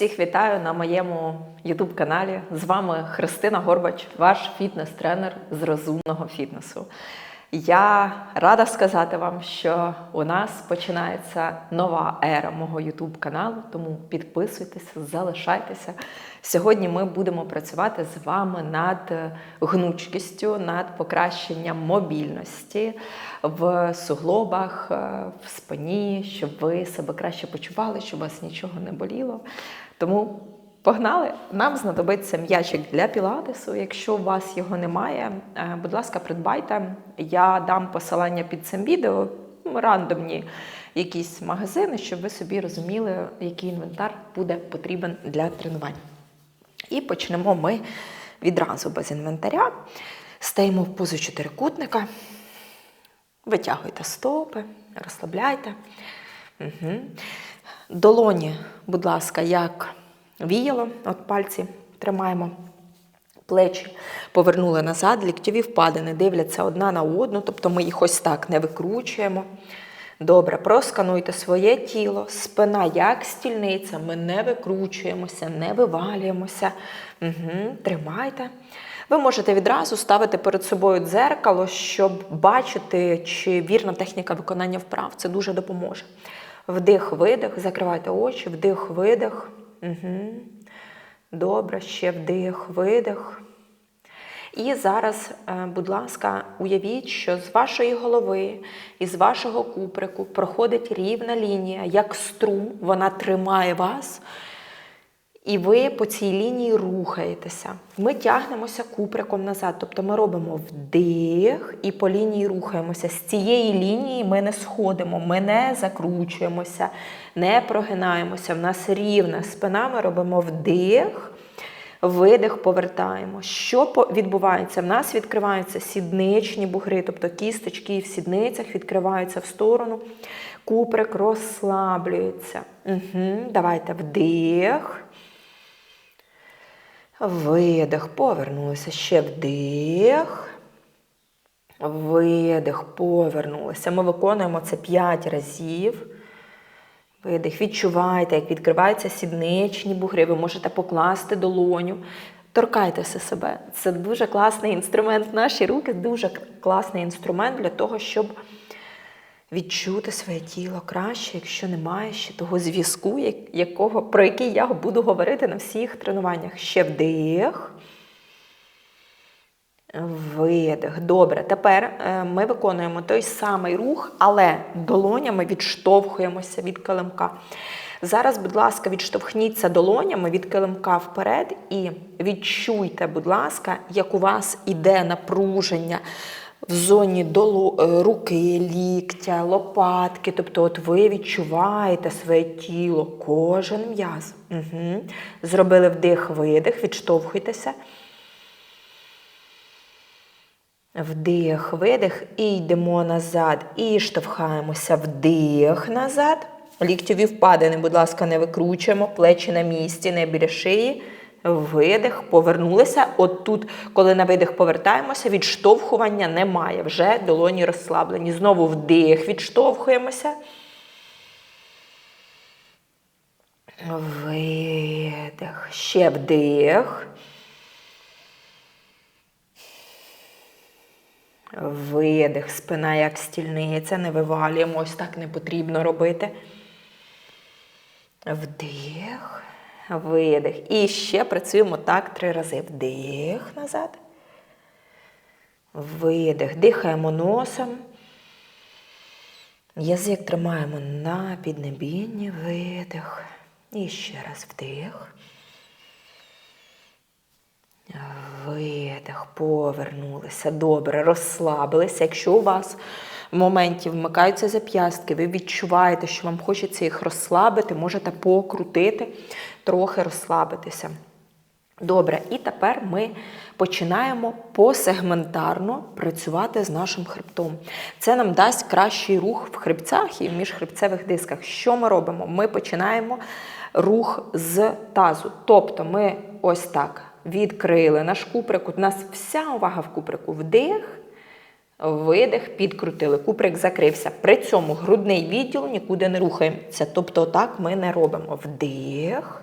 Всіх вітаю на моєму youtube каналі. З вами Христина Горбач, ваш фітнес-тренер з розумного фітнесу. Я рада сказати вам, що у нас починається нова ера мого youtube каналу, тому підписуйтесь, залишайтеся. Сьогодні ми будемо працювати з вами над гнучкістю, над покращенням мобільності в суглобах, е, в спині, щоб ви себе краще почували, щоб вас нічого не боліло. Тому погнали! Нам знадобиться м'ячик для пілатесу. Якщо у вас його немає, е, будь ласка, придбайте. Я дам посилання під цим відео, рандомні якісь магазини, щоб ви собі розуміли, який інвентар буде потрібен для тренувань. І почнемо ми відразу без інвентаря. Стаємо в позу чотирикутника. Витягуйте стопи, розслабляйте. Угу. Долоні, будь ласка, як віяло, от пальці тримаємо. Плечі повернули назад, ліктьові впадини дивляться одна на одну, тобто ми їх ось так не викручуємо. Добре, проскануйте своє тіло, спина як стільниця, ми не викручуємося, не вивалюємося. Угу, Тримайте. Ви можете відразу ставити перед собою дзеркало, щоб бачити, чи вірна техніка виконання вправ. Це дуже допоможе. Вдих, видих, закривайте очі, вдих, видих. Угу. Добре, ще вдих, видих. І зараз, е, будь ласка, уявіть, що з вашої голови і з вашого куприку проходить рівна лінія, як струм, вона тримає вас, і ви по цій лінії рухаєтеся. Ми тягнемося куприком назад. Тобто ми робимо вдих і по лінії рухаємося. З цієї лінії ми не сходимо, ми не закручуємося, не прогинаємося. В нас рівна спина, ми робимо вдих. Видих повертаємо. Що відбувається? В нас відкриваються сідничні бугри, тобто кісточки в сідницях відкриваються в сторону. Куприк розслаблюється. Угу. Давайте вдих. Видих. Повернулися. Ще вдих. Видих. Повернулися. Ми виконуємо це 5 разів. Видих. Відчувайте, як відкриваються сідничні бугри. Ви можете покласти долоню. Торкайтеся себе. Це дуже класний інструмент. Наші руки дуже класний інструмент для того, щоб відчути своє тіло краще, якщо немає ще того зв'язку, якого, про який я буду говорити на всіх тренуваннях. Ще вдих. Видих. Добре. Тепер е, ми виконуємо той самий рух, але долонями відштовхуємося від килимка. Зараз, будь ласка, відштовхніться долонями від килимка вперед і відчуйте, будь ласка, як у вас іде напруження в зоні долу, е, руки, ліктя, лопатки. Тобто, от ви відчуваєте своє тіло, кожен м'яз. Угу. Зробили вдих-видих, відштовхуйтеся. Вдих, видих, і йдемо назад. І штовхаємося вдих назад. Ліктьові впадини, будь ласка, не викручуємо, плечі на місці, не біля шиї. Видих, повернулися. От тут, коли на видих повертаємося, відштовхування немає. Вже долоні розслаблені. Знову вдих, відштовхуємося. Видих. Ще вдих. Видих, спина як стільниця, не вивалюємо, ось так не потрібно робити. Вдих, видих. І ще працюємо так три рази. Вдих назад. Видих. Дихаємо носом. Язик тримаємо на піднебінні, видих. І ще раз вдих. Видих, повернулися. Добре, розслабилися. Якщо у вас в моменті вмикаються зап'ястки, ви відчуваєте, що вам хочеться їх розслабити, можете покрутити, трохи розслабитися. Добре, і тепер ми починаємо посегментарно працювати з нашим хребтом. Це нам дасть кращий рух в хребцях і в міжхребцевих дисках. Що ми робимо? Ми починаємо рух з тазу. Тобто ми ось так відкрили наш куприк. У нас вся увага в куприку вдих, видих, підкрутили. Куприк закрився. При цьому грудний відділ нікуди не рухається. Тобто, так ми не робимо. Вдих.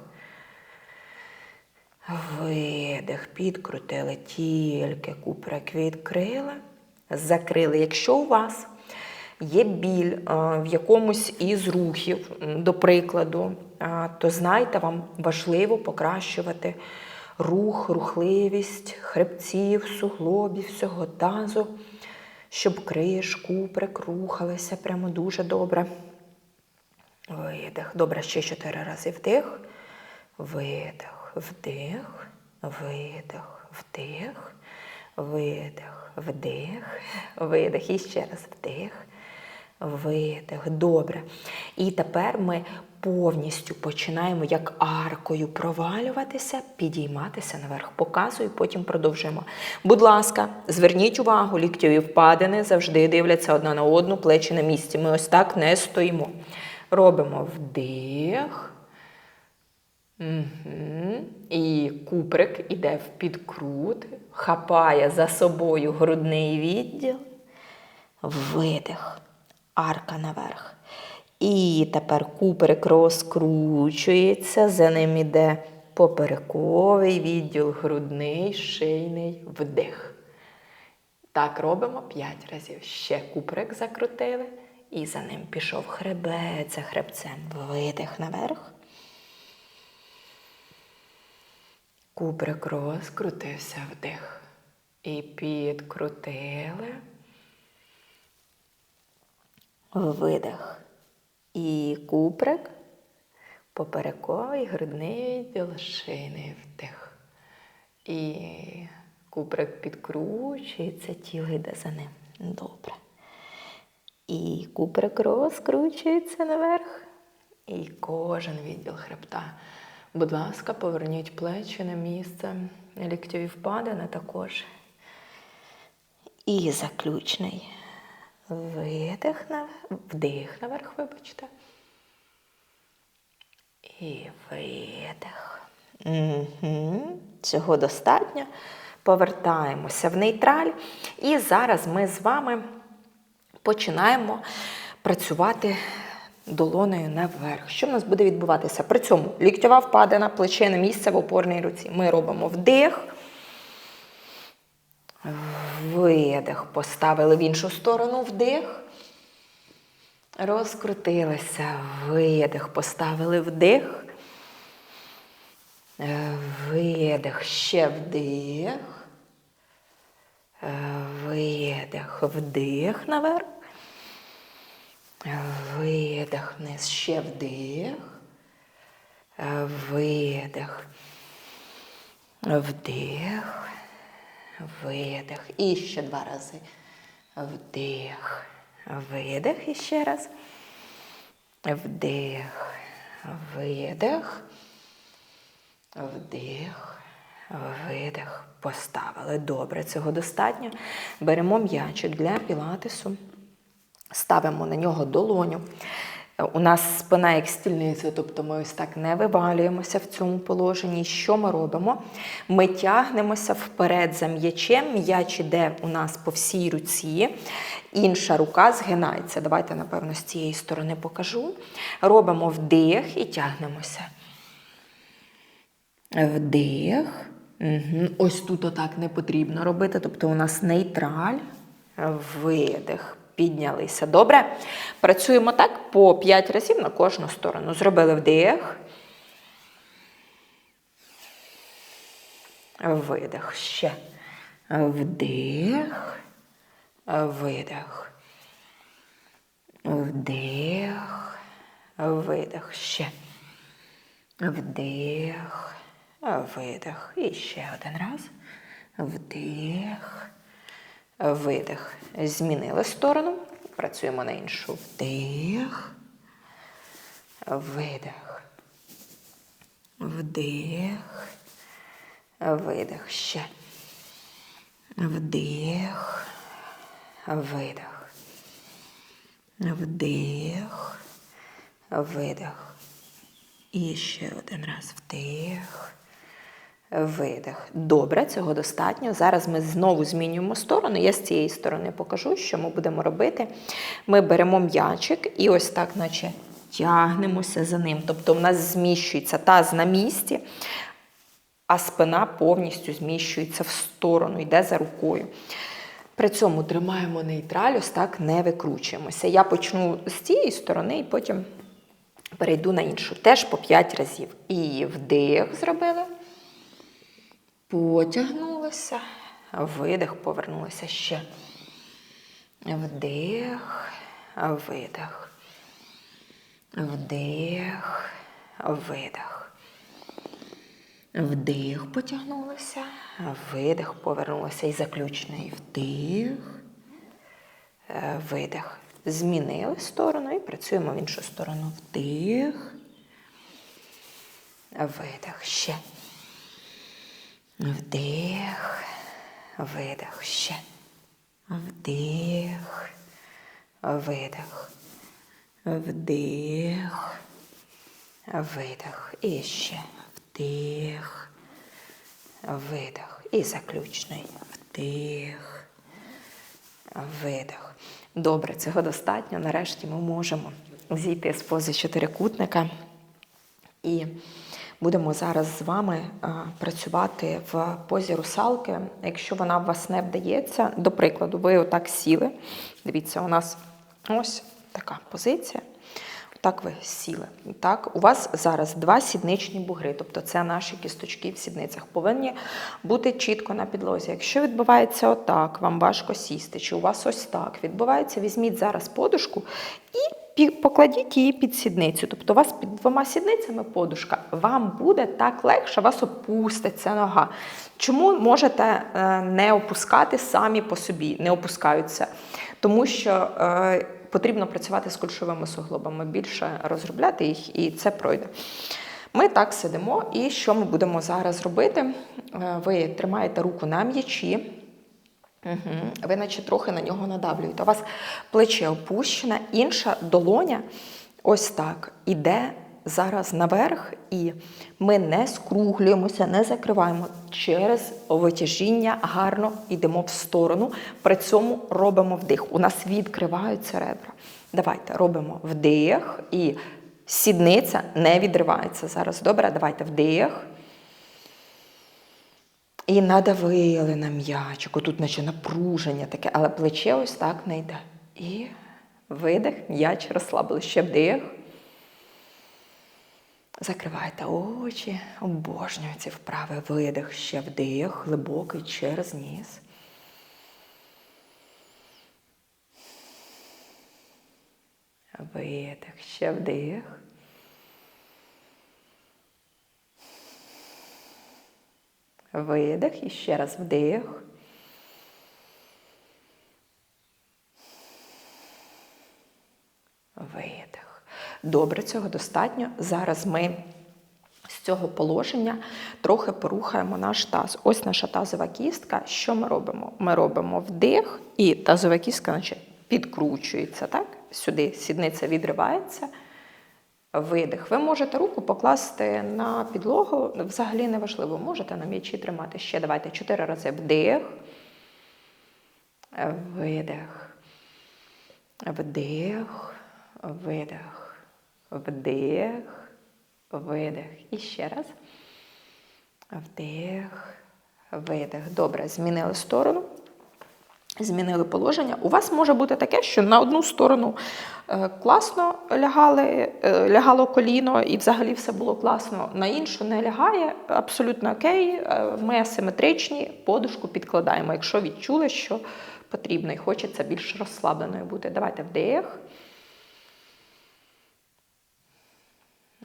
Видих, підкрутили тільки куприк відкрили, закрили. Якщо у вас є біль е, в якомусь із рухів, до прикладу, е, то знайте, вам важливо покращувати рух, рухливість хребців, суглобів, всього тазу, щоб криш, куприк прямо дуже добре. Видих. Добре, ще чотири рази вдих. Видих, вдих, видих, вдих, видих, вдих, видих. І ще раз вдих, видих. Добре. І тепер ми повністю починаємо як аркою провалюватися, підійматися наверх. Показую, потім продовжуємо. Будь ласка, зверніть увагу, ліктьові впадини завжди дивляться одна на одну, плечі на місці. Ми ось так не стоїмо. Робимо вдих. Угу. І куприк іде в підкрут, хапає за собою грудний відділ, видих, арка наверх. І тепер куприк розкручується, за ним іде поперековий відділ, грудний, шийний вдих. Так робимо 5 разів. Ще куприк закрутили, і за ним пішов хребець за хребцем. Видих наверх. Кубрик розкрутився вдих. І підкрутили. Видих. І куприк, поперековий, грудний відділ, шийний вдих. І куприк підкручується, тіло йде за ним. Добре. І куприк розкручується наверх. І кожен відділ хребта. Будь ласка, поверніть плечі на місце. Ліктьові впадини також. І заключний видих на вдих наверх, вибачте. І видих. Угу. Цього достатньо. Повертаємося в нейтраль. І зараз ми з вами починаємо працювати долоною наверх. Що в нас буде відбуватися? При цьому ліктьова впадина, плече на місце в опорній руці. Ми робимо вдих. Видих. Поставили в іншу сторону вдих. Розкрутилися. Видих. Поставили вдих. Е, Видих. Ще вдих. Е, Видих. Вдих наверх. Е, Видих вниз. Ще вдих. Видих. Вдих. Видих. І ще два рази. Вдих. Видих. І ще раз. Вдих. Видих. Вдих. Видих. Поставили. Добре, цього достатньо. Беремо м'ячик для пілатесу. Ставимо на нього долоню. У нас спина як стільниця, тобто ми ось так не вивалюємося в цьому положенні. Що ми робимо? Ми тягнемося вперед за м'ячем. М'яч іде у нас по всій руці, інша рука згинається. Давайте, напевно, з цієї сторони покажу. Робимо вдих і тягнемося. Вдих. Угу. Ось тут отак не потрібно робити. Тобто у нас нейтраль, видих. Піднялися. Добре? Працюємо так по 5 разів на кожну сторону. Зробили вдих. Видих. Ще. Вдих. Видих. Вдих. Видих. Ще. Вдих. Видих. І ще один раз. Вдих. Видих. Змінили сторону. Працюємо на іншу. Вдих. Видих. Вдих. Видих. Ще. Вдих. Видих. Вдих. Видих. І ще один раз вдих. Видих. Добре, цього достатньо. Зараз ми знову змінюємо сторону. Я з цієї сторони покажу, що ми будемо робити. Ми беремо м'ячик і ось так, наче тягнемося за ним. Тобто в нас зміщується таз на місці, а спина повністю зміщується в сторону, йде за рукою. При цьому тримаємо нейтраль, ось так не викручуємося. Я почну з цієї сторони і потім перейду на іншу. Теж по 5 разів. І вдих зробили. Потягнулися. Видих, повернулися ще. Вдих, видих. Вдих, видих. Вдих, потягнулися, видих, повернулися. І заключний вдих, видих. Змінили сторону і працюємо в іншу сторону. Вдих, видих. Ще. Вдих, видих. Ще. Вдих, видих. Вдих, видих. І ще. Вдих, видих. І заключний. Вдих, видих. Добре, цього достатньо. Нарешті ми можемо зійти з пози чотирикутника. І будемо зараз з вами працювати в позі русалки. Якщо вона в вас не вдається, до прикладу, ви отак сіли. Дивіться, у нас ось така позиція. Так ви сіли. Так, у вас зараз два сідничні бугри, тобто це наші кісточки в сідницях, повинні бути чітко на підлозі. Якщо відбувається отак, вам важко сісти, чи у вас ось так відбувається, візьміть зараз подушку і покладіть її під сідницю. Тобто у вас під двома сідницями подушка. Вам буде так легше, вас опуститься нога. Чому можете е, не опускати самі по собі, не опускаються? Тому що е, потрібно працювати з кульшовими суглобами, більше розробляти їх, і це пройде. Ми так сидимо, і що ми будемо зараз робити? Е, Ви тримаєте руку на м'ячі. Угу. Ви наче трохи на нього надавлюєте. У вас плече опущене, інша долоня ось так іде зараз наверх, і ми не скруглюємося, не закриваємо через витяжіння, гарно йдемо в сторону. При цьому робимо вдих. У нас відкриваються ребра. Давайте робимо вдих і сідниця не відривається зараз. Добре, давайте вдих. І надавили на м'ячик. Тут наче напруження таке, але плече ось так не йде. І видих, м'яч розслабили. Ще вдих. Закривайте очі, обожнюю ці вправи. Видих, ще вдих, глибокий через ніс. Видих, ще вдих. Видих і ще раз вдих. Видих. Добре, цього достатньо. Зараз ми з цього положення трохи порухаємо наш таз. Ось наша тазова кістка. Що ми робимо? Ми робимо вдих, і тазова кістка наче підкручується. так? Сюди сідниця відривається. Видих. Ви можете руку покласти на підлогу, взагалі не важливо, можете на м'ячі тримати. Ще давайте чотири рази вдих. Видих. Вдих. Видих. Вдих. Видих. І ще раз. Вдих. Видих. Добре, змінили сторону. Змінили положення. У вас може бути таке, що на одну сторону е, класно лягали, е, лягало коліно і взагалі все було класно, на іншу не лягає, абсолютно окей. Е, Ми асиметричні, подушку підкладаємо, якщо відчули, що потрібно і хочеться більш розслабленою бути. Давайте вдих.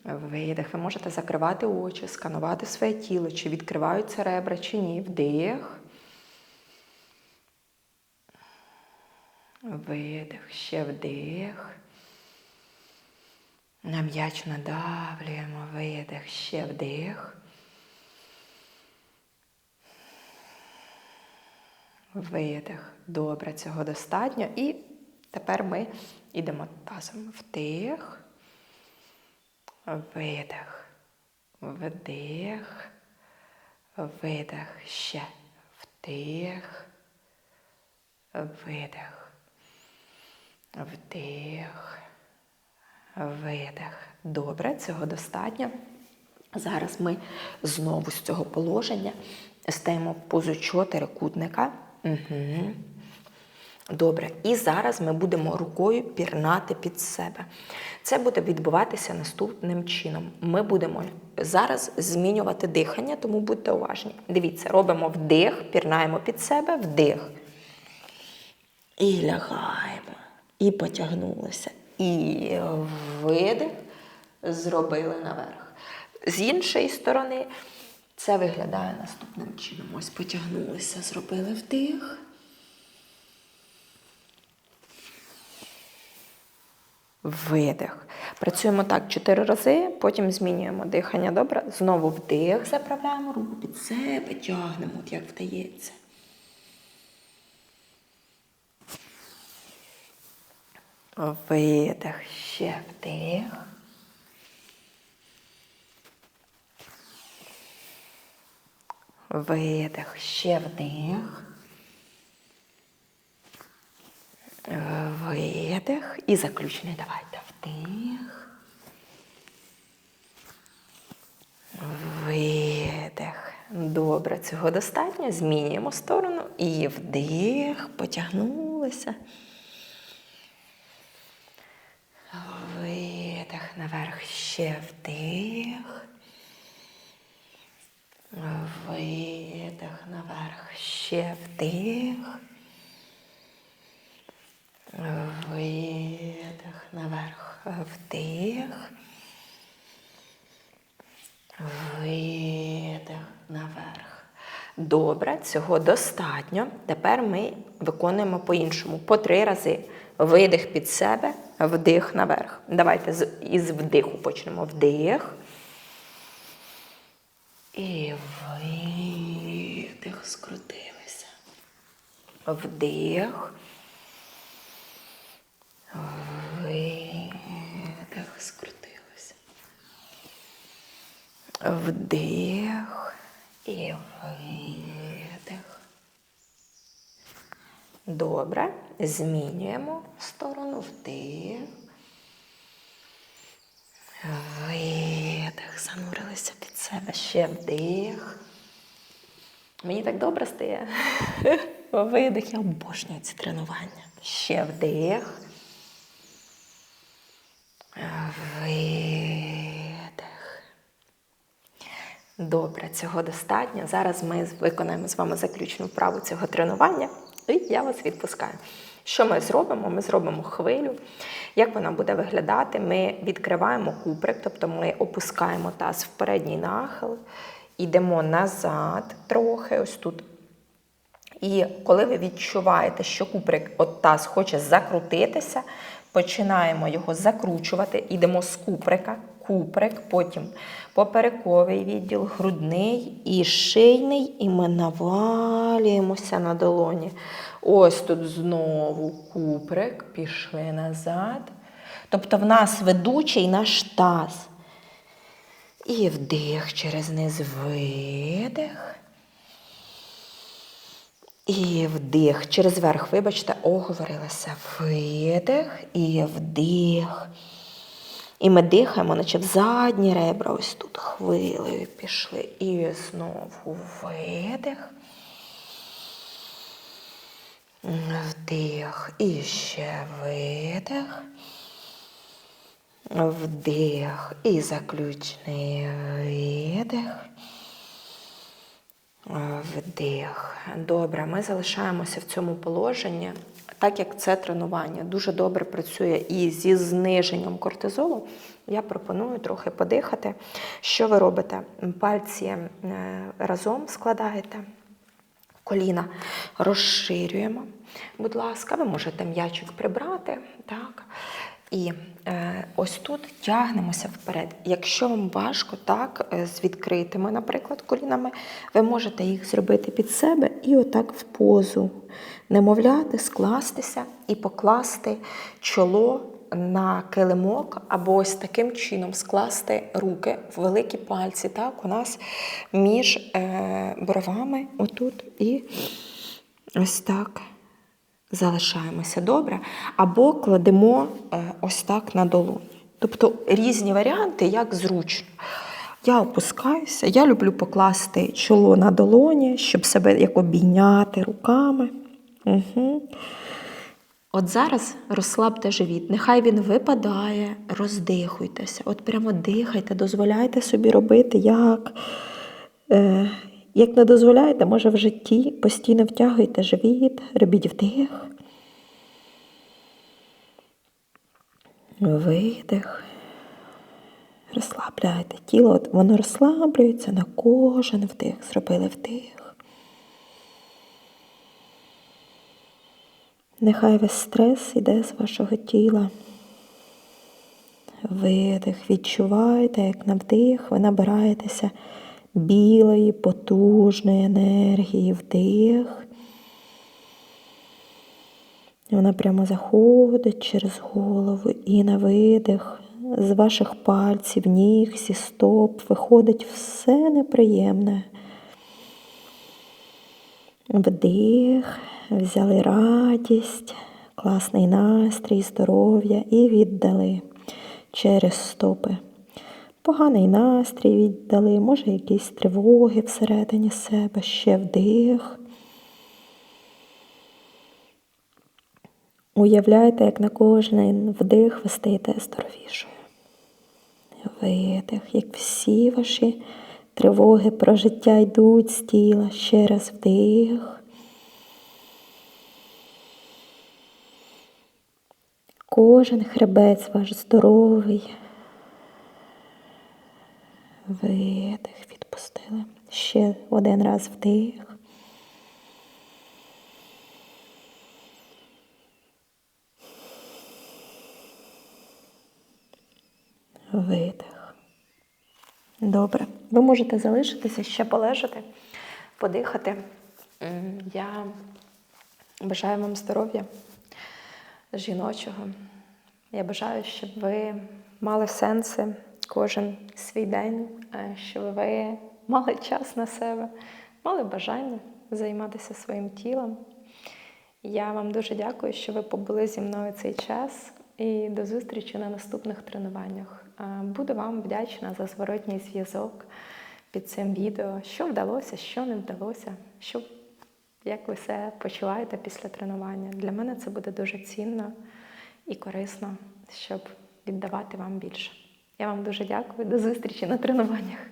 Видих. Ви можете закривати очі, сканувати своє тіло, чи відкриваються ребра, чи ні. Вдих. Видих, ще вдих. На м'яч надавлюємо, видих, ще вдих. Видих. Добре, цього достатньо. І тепер ми йдемо тазом. Вдих. Видих. Вдих. Видих. Ще. Вдих. Видих. Вдих. Видих. Добре, цього достатньо. Зараз ми знову з цього положення стаємо в позу чотирикутника. Угу. Добре, і зараз ми будемо рукою пірнати під себе. Це буде відбуватися наступним чином. Ми будемо зараз змінювати дихання, тому будьте уважні. Дивіться, робимо вдих, пірнаємо під себе, вдих. І лягаємо. І потягнулися. І видих зробили наверх. З іншої сторони, це виглядає наступним чином. Ось потягнулися, зробили вдих. Видих. Працюємо так чотири рази, потім змінюємо дихання. Добре? Знову вдих, заправляємо руку під себе, тягнемо, от як вдається. Видих, ще вдих. Видих, ще вдих. Видих. І заключний давайте вдих. Видих. Добре, цього достатньо. Змінюємо сторону. І вдих. Потягнулися. Видих. Наверх ще вдих. Видих. Наверх ще вдих. Видих наверх, вдих. Видих наверх. Добре, цього достатньо. Тепер ми виконуємо по-іншому. По три рази. Видих під себе, вдих наверх. Давайте із вдиху почнемо. Вдих. І видих, скрутилися. Вдих. Видих, скрутилися. Вдих і видих. Добре. Змінюємо сторону вдих. Видих. Занурилися під себе. Ще вдих. Мені так добре стає. Видих. Я обожнюю ці тренування. Ще вдих. Видих. Добре, цього достатньо. Зараз ми виконаємо з вами заключну вправу цього тренування, і я вас відпускаю. Що ми зробимо? Ми зробимо хвилю. Як вона буде виглядати? Ми відкриваємо куприк, тобто ми опускаємо таз в передній нахил, йдемо назад трохи, ось тут і коли ви відчуваєте, що куприк от таз хоче закрутитися, починаємо його закручувати, йдемо з куприка, куприк, потім поперековий відділ, грудний і шийний, і ми навалюємося на долоні. Ось тут знову куприк, пішли назад. Тобто в нас ведучий наш таз. І вдих через низ видих. І вдих. Через верх, вибачте, оговорилася. Видих і вдих. І ми дихаємо, наче в задні ребра. Ось тут хвилею пішли. І знову видих. Вдих. І ще видих. Вдих. І заключний видих. Вдих. Добре, ми залишаємося в цьому положенні, так як це тренування дуже добре працює і зі зниженням кортизолу. Я пропоную трохи подихати. Що ви робите? Пальці е, разом складаєте. Коліна розширюємо. Будь ласка, ви можете м'ячик прибрати. Так. І е, ось тут тягнемося вперед. Якщо вам важко так, е, з відкритими, наприклад, колінами, ви можете їх зробити під себе і отак в позу немовляти, скластися і покласти чоло на килимок, або ось таким чином скласти руки в великі пальці. Так, у нас між е, бровами, отут, і ось так залишаємося добре, або кладемо е, ось так на долоні. Тобто різні варіанти, як зручно. Я опускаюся, я люблю покласти чоло на долоні, щоб себе як обійняти руками. Угу. От зараз розслабте живіт, нехай він випадає, роздихуйтеся. От прямо дихайте, дозволяйте собі робити, як, е, як не дозволяєте, може в житті постійно втягуйте живіт, робіть вдих. Видих. Розслабляйте тіло, от воно розслаблюється на кожен вдих. Зробили вдих. Нехай весь стрес йде з вашого тіла. Видих. Відчувайте, як на вдих ви набираєтеся білої, потужної енергії вдих. Вона прямо заходить через голову і на видих з ваших пальців, ніг, зі стоп виходить все неприємне. Вдих, взяли радість, класний настрій, здоров'я і віддали через стопи. Поганий настрій віддали, може якісь тривоги всередині себе, ще вдих. Уявляйте, як на кожен вдих ви стаєте здоровішою. Видих, як всі ваші тривоги про життя йдуть з тіла. Ще раз вдих. Кожен хребець ваш здоровий. Видих, відпустили. Ще один раз вдих. Видих. Добре. Ви можете залишитися, ще полежати, подихати. Я бажаю вам здоров'я жіночого. Я бажаю, щоб ви мали сенси кожен свій день, е, щоб ви мали час на себе, мали бажання займатися своїм тілом. Я вам дуже дякую, що ви побули зі мною цей час. І до зустрічі на наступних тренуваннях. Буду вам вдячна за зворотній зв'язок під цим відео, що вдалося, що не вдалося, що, як ви себе почуваєте після тренування. Для мене це буде дуже цінно і корисно, щоб віддавати вам більше. Я вам дуже дякую. До зустрічі на тренуваннях.